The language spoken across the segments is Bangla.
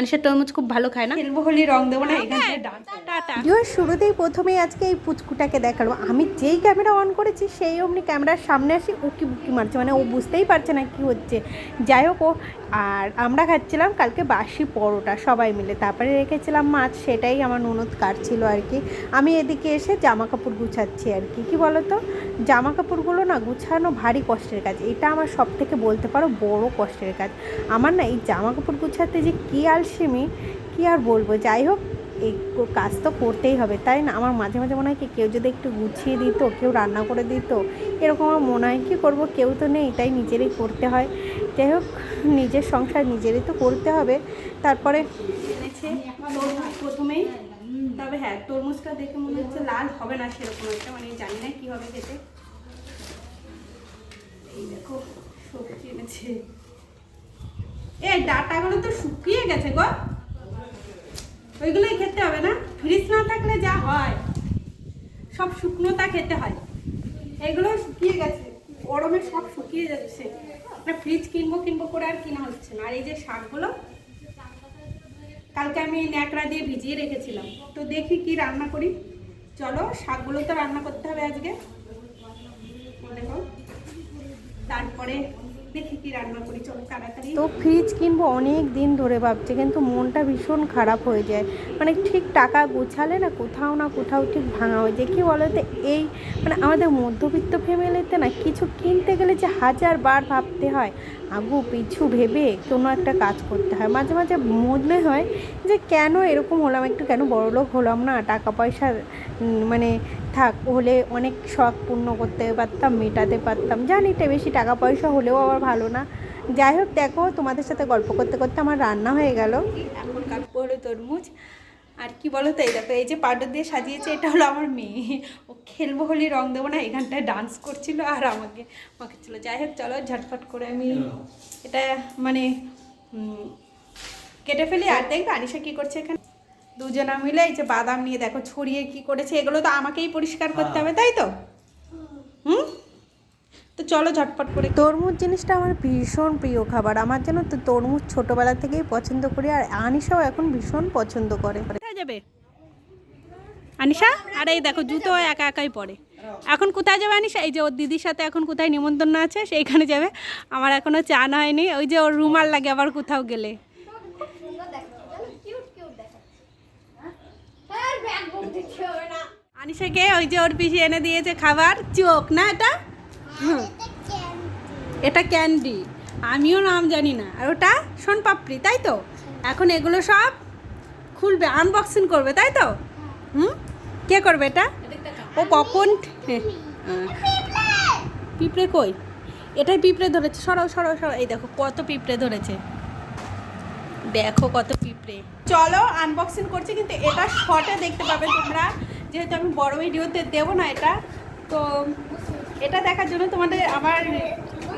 আনিসের তরমুজ খুব ভালো খায় না? খেলব হলি রং দেবো না এখানে থেকে টাটা ভিডিওর শুরুতেই প্রথমেই আজকে এই পুচকুটাকে দেখাল, আমি যেই ক্যামেরা অন করেছি সেই অমনি ক্যামেরার সামনে আসি উকি বুকি মারছে মানে ও বুঝতেই পারছে না কি হচ্ছে। যাই হোক ও, আর আমরা খাচ্ছিলাম কালকে বাসি পরোটা সবাই মিলে, তারপরে রেখেছিলাম মাছ, সেটাই আমার ননদ কাটছিল আর কি। আমি এদিকে এসে জামা কাপড় গুছাচ্ছি আর কি। কী বলো তো জামা কাপড়গুলো না গুছানো ভারী কষ্টের কাজ, এটা আমার সব থেকে বলতে পারো বড় কষ্টের কাজ। আমার না এই জামা কাপড় গুছাতে যে কী আলসেমি, কী আর বলব? যাই হোক এই কাজ তো করতেই হবে, তাই না? আমার মাঝে মাঝে মনে হয় কি কেউ যদি একটু গুছিয়ে দিত, কেউ রান্না করে দিত, এরকম আমার মনে হয় কী করব, কেউ তো নেই, তাই নিজেরই করতে হয়। যাই হোক, নিজের সংসার নিজেরই তো করতে হবে। তারপরে প্রথমেই। তবে হ্যাঁ তরমুজটা দেখে মনে হচ্ছে লাল হবে না সেরকম একটা মানে জানি না কি হবে খেতে। এই দেখো, সবজি এনেছে। এ, ডাটাগুলো তো শুকিয়ে গেছে গো। ওইগুলোই খেতে হবে না? ফ্রিজ না থাকলে যা হয়। সব শুকনোতা খেতে হয়। এগুলো শুকিয়ে গেছে। গরমে সব শুকিয়ে যাচ্ছে। না, ফ্রিজ কিনবো কিনবো করে আর কিনা হচ্ছে না। আর এই যে শাকগুলো, কালকে আমি ন্যাকড়া দিয়ে ভিজিয়ে রেখেছিলাম। তো দেখি কি রান্না করি। চলো, শাকগুলো তো রান্না করতে হবে আজকে। তারপরে তো ফ্রিজ কিনবো অনেক দিন ধরে ভাবছি কিন্তু মনটা ভীষণ খারাপ হয়ে যায়। মানে ঠিক টাকা গোছালে না কোথাও না কোথাও ঠিক ভাঙা হয়ে যায়। কী বলো তো এই মানে আমাদের মধ্যবিত্ত ফ্যামিলিতে না কিছু কিনতে গেলে যে হাজার বার ভাবতে হয় আগু পিছু ভেবে কোনো একটা কাজ করতে হয়। মাঝে মাঝে মনে হয় যে কেন এরকম হলাম একটু কেন বড়লোক হলাম না? টাকা পয়সা উম, মানে থাক হলে অনেক শখ পূর্ণ করতে পারতাম মেটাতে পারতাম। জানি তো বেশি টাকা পয়সা হলেও আবার ভালো না। যাই হোক দেখো তোমাদের সাথে গল্প করতে করতে আমার রান্না হয়ে গেল। এখন কাটবো হলো তরমুজ। আর কি বলো তো এই দেখো এই যে পাউডার দিয়ে সাজিয়েছে এটা হলো আমার মেয়ে। ও খেলব হলি রং দেবো না এখানটায় ডান্স করছিল আর আমাকে আমাকে ছিল যাই হোক চলো ঝটফট করে আমি এটা মানে কেটে ফেলি। আর দেখবে আনিশা কী করছে এখানে? দুজনা মিলে এই যে বাদাম নিয়ে দেখো ছড়িয়ে কি করেছে এগুলো তো আমাকেই পরিষ্কার করতে হবে তাই তো? হুম? তো চলো ঝটপট করে তরমুজ জিনিসটা আমার ভীষণ প্রিয় খাবার আমার যেন তো তরমুজ ছোটোবেলা থেকেই পছন্দ করি আর আনিশাও এখন ভীষণ পছন্দ করে। যাবে? আনিশা? আর এই দেখো জুতো একা একাই পরে। এখন কোথায় যাবে আনিশা? এই যে ওর দিদির সাথে এখন কোথায় নিমন্ত্রণ আছে সেইখানে যাবে। আমার এখনও চান হয়নি ওই যে ওর রুমাল লাগে আবার কোথাও গেলে। আনিশাকে ওই যে ওর পিছিয়ে এনে দিয়েছে খাবার। চোখ, না এটা? এটা ক্যান্ডি। আমিও নাম জানি না। আর ওটা সোন পাপড়ি, তাই তো? এখন এগুলো সব খুলবে আনবক্সিং করবে, তাই তো? হুম? কে করবে এটা? ও কখন। পিঁপড়ে কই? এটাই পিঁপড়ে ধরেছে। সরাও সরাও সরাও। এই দেখো, কত পিঁপড়ে ধরেছে। দেখো কত পিঁপড়ে। চলো আনবক্সিং করছি, কিন্তু এটা শটে দেখতে পাবে তোমরা। যেহেতু আমি বড় ভিডিওতে দেবো না এটা তো এটা দেখার জন্য তোমাদের আমার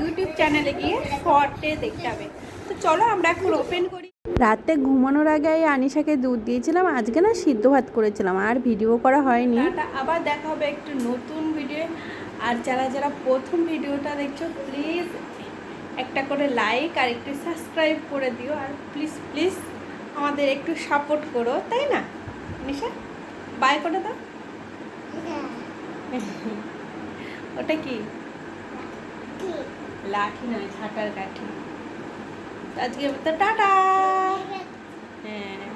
ইউটিউব চ্যানেলে গিয়ে শর্টে দেখতে হবে। তো চলো আমরা এখন ওপেন করি। রাতে ঘুমানোর আগে এই আনিশাকে দুধ দিয়েছিলাম আজকে না সিদ্ধ ভাত করেছিলাম আর ভিডিও করা হয়নি। আবার দেখা হবে একটু নতুন ভিডিও। আর যারা যারা প্রথম ভিডিওটা দেখছ প্লিজ একটা করে লাইক আর একটু সাবস্ক্রাইব করে দিও। আর প্লিজ প্লিজ আমাদের একটু সাপোর্ট করো তাই না নিশা পায়ে কোটা দাও? ওটা কি? লাঠি। নয় ঝাঁটার কাঠি। আজকে তো টাটা। হ্যাঁ।